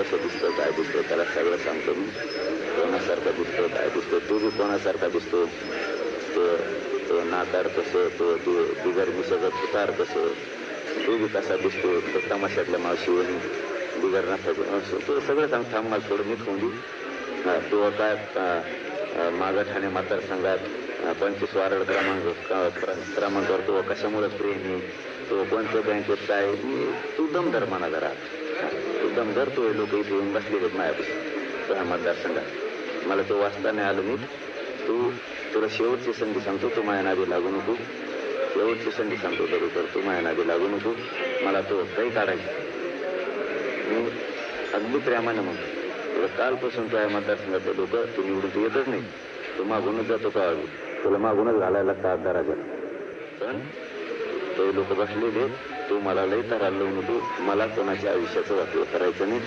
कसं दिसतं काय दिसतं त्याला सगळं सांगतो मी. कोणासारखं दिसतो काय दिसतो तो बी कोणासारखा दिसतो तो तो नाकार कसं? तो तू बिगर मिसळत तुतार कसं? तू बी कसा दिसतो? तो तमाशातल्या मावशीवरून बिगर तो सगळं सांग थांब मला थोडं मी होऊन देऊ तो काय मागं ठाणे मतदारसंघात अं, पंचवीस वारड क्रमांक क्रमांकावर तो कशामुळे प्रेमी? तो कोणत्या बँकेत काय तू दमदार म्हणा जरा दमदार तो लोक इथे येऊन बसलेले आहेत माझ्यापासून त्या मतदारसंघात मला तो वाचता नाही आलो नीट. तू तुला शेवटची संधी सांगतो तू माझ्या नादी लागू नको. शेवटची संधी सांगतो बरोबर तू माझ्या नादी लागू नको. मला तो काही काढायचा. मी अगदी प्रेमाने म्हणतो तुला कालपासून त्या मतदारसंघातले लोक तू निवडून तू येतच नाही. तू मागूनच जातो का तुला मागूनच घालायला लागतं आधाराच्या पण लोक बसलेले तू मला लई तरार लावून तू मला कोणाच्या आयुष्याचं वाटलं करायचं नाही.